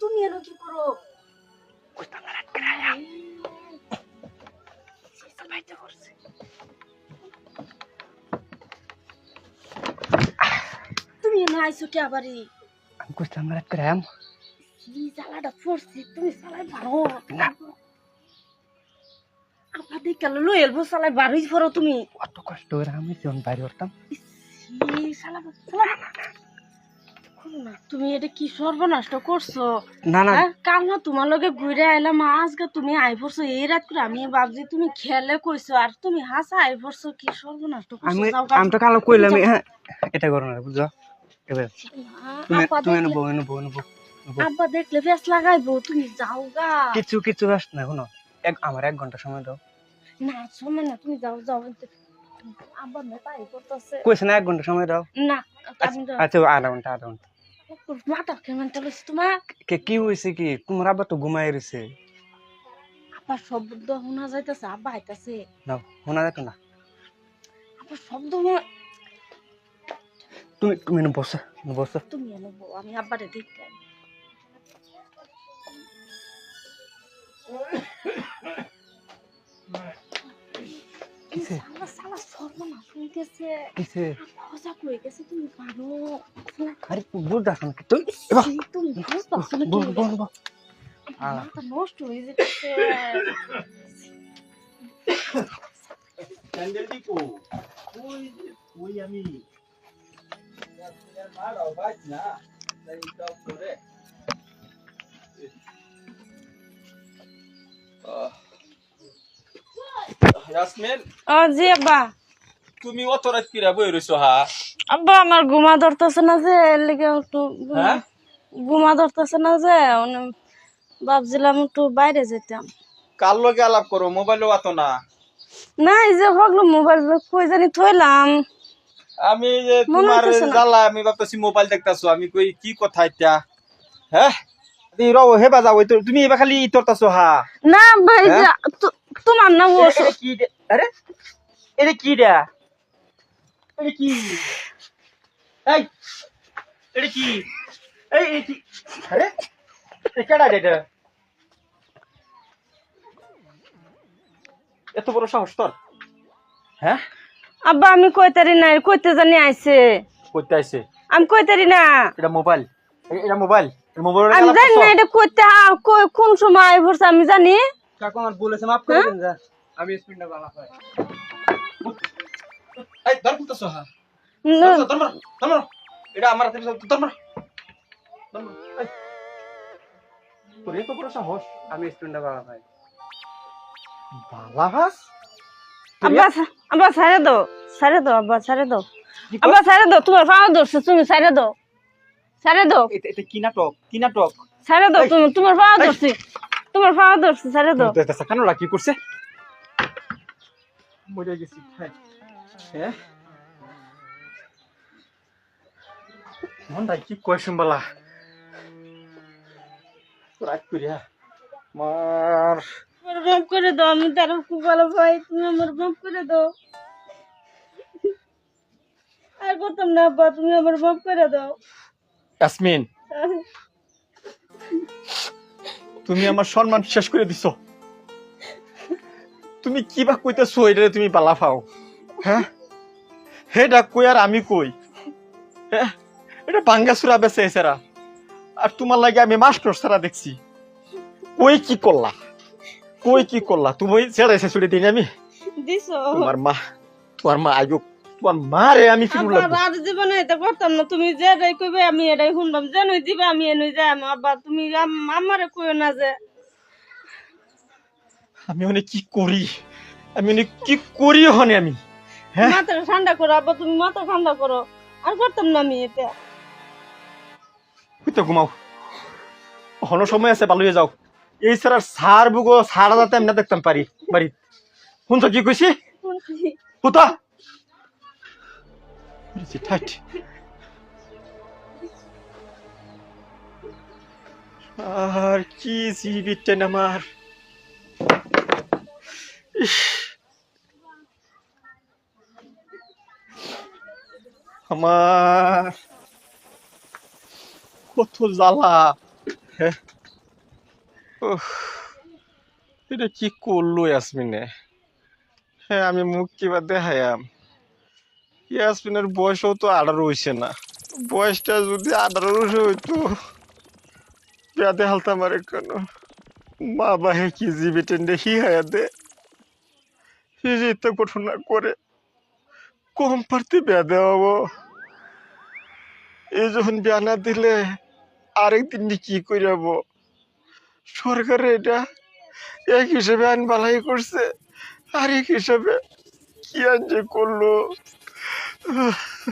তুমি এনো কি করো? না তুমি এনে আইছো কে আবারই আমি না রাত করে আয়াম কি জ্বালাটা পড়ছে তুমি চালাই পারো। না। আপা দেখে লই এলবো চালাই তুমি। কত কষ্ট করে আমি যখন বাইরে করতাম না, তুমি এটা কি সর্বনাশ করছ? না না। হ্যাঁ? কাল না তোমার লগে ঘুরে আইলাম আজকে তুমি আই পড়ছো এই রাত করে আমি ভাবছি তুমি খেলে কইছো আর তুমি হাসা আই পড়ছো কি সর্বনাশ করছ আমি আমি তো কালো কইলাম হ্যাঁ। এটা করো না বুঝছ? এবার তুমি তুমি দেখলে- নেব নেব নেব আব্বা দেখলে ফেস লাগাইবো তুমি যাও গা। কিছু কিছু আস না শোনো এক আমার এক ঘণ্টা সময় দাও। না সময় না তুমি যাও যাও। আব্বা মেটা এই করতেছে। কইছে না এক ঘণ্টা সময় দাও। না আচ্ছা আধা ঘণ্টা আধা ঘণ্টা। মাথা কেমন চলেছে তোমার? কে কি হয়েছে কি? তোমার আবার তো ঘুমাই রয়েছে। আব্বা শব্দ শোনা যাইতেছে আব্বা আইতাছে। নাও শোনা যেত না। আব্বা শব্দ তুমি তুমি বসো বসো। তুমি এনে আমি আব্বারে দেখতে। কিসে? শালা শালা সর্বনাশ হয়ে গেছে কিসে? মজা হয়ে গেছে তুমি পারো। আরে বুঝতে আসো না তুই এবার তুমি বুঝতে পারছ না কি বল বল মাথা নষ্ট হয়ে যেতেছে স্যান্ডেল দিকো ওই যে ওই আমি মারাও বাজ না তাই দাও করে ইয়াসমিন ও জি আব্বা। তুমি অত রাত কিরা বই রইছো হা? আব্বা আমার ঘুমা ধরতেছে না যে এর লিগে একটু ঘুমা- হ্যাঁ? ঘুমা ধরতেছে না যে ভাবছিলাম একটু বাইরে যেতাম। কার লগে আলাপ করো? মোবাইলও আতো না। না এই যে হগলো মোবাইল কই জানি থইলাম। আমি যে তোমার জ্বালা আমি ভাবতেছি মোবাইল দেখতাছো। আমি কই কি কথা এটা? হ্যাঁ? এই রও হেবা যাও এই তো- তুমি এবার খালি ইতরতাছো হা। না ভাই যে তো- তোমার না ও কি? আরে? এটা কি রে? এটা কি? এই এটা কি? এই এই কি? আরে কেডা এটা? এত বড় সাহস তোর? হ্যাঁ? আব্বা আমি কইতারি না কইতে জানি আইছে। করতে আইছে? আমি কইতারি না। এটা মোবাইল। এটা মোবাইল। মোবাইল আমি জানি না এটা কইতে কোন সময় আই আমি জানি। কাকু আমার বলেছে মাফ করে দেন যা। আমি স্পিনটা বালা পাই এই হ্যাঁ। এটা আমার হাতে তোর এত বড় সাহস আমি স্টুডেন্ট বাবা ভাই বালা আব্বা আব্বা ছাড়ে দাও ছাড়ে দাও আব্বা ছাড়ে দাও আব্বা ছাড়ে দাও তোমার পাও ধরছে তুমি ছাড়ে দাও এটা কি নাটক কি নাটক ছাড়ে দাও তুমি তোমার পাও ধরছে তোমার পাও ধরছে ছাড়ে দাও কেন কি করছে মরে গেছি হ্যাঁ হ্যাঁ মনটা কি কোয়েশন বলা রাত করিয়া। মার। মাফ করে দাও আমি তার খুব ভালো তুমি আমার মাফ করে দাও। আর করতাম না আব্বা তুমি আমার মাফ করে দাও। ইয়াসমিন তুমি আমার সম্মান শেষ করে দিছো। তুমি কি বা কইতেছো এটা তুমি বালা পাও? হ্যাঁ? হেটা কই আর আমি কই? হ্যাঁ? এটা বাঙ্গাসুরা বেছে এসেরা আর তোমার লাগে আমি মাস্টার সারা দেখছি। কই কি করলা? কই কি করলা? তুমি ছেড়ে এসে ছুটে দিন আমি? দিছো। তোমার মা তোমার মা আইব তোমার মা রে আমি আব্বা লাগবো। আর জীবনে এটা করতাম না। তুমি যে এটাই কইবে আমি এটাই শুনবাম যে নই দিবে আমি এনই যাই আব্বা তুমি আম- আমারে কইও না যে। আমি অনেক কি করি? আমি অনেক কি করি হনে আমি? হ্যাঁ? মাথাটা ঠান্ডা করো আব্বা তুমি মাথা ঠান্ডা করো। আর করতাম না আমি এটা হইতে ঘুমাও। হনো সময় আছে ভালো হয়ে যাও। এই ছাড়া সার বুগো সারা যাতে আমি না দেখতাম পারি বাড়ি শুনছো কি কইছি? হুতা আর কি জীবিতেন আমার। আমার কত জ্বালা এটা কি করল ইয়াসমিনে হ্যাঁ আমি মুখ কিবা দেখায়াম ইয়াসমিনের বয়সও তো আঠারো হইছে না বয়সটা যদি আঠারো হইতো বেঁধে হালতাম আর কেন মা বাহে কি জিবি টেন্ডে হি হায়া দে হি যে ইত্যা ঘটনা করে কম পারতে বেঁধে হব এই যখন বিয়া না দিলে আরেকদিন কি করাবো সরকার এটা এক হিসেবে আইন বালাই করছে, আরেক হিসেবে কি আইন যে করল?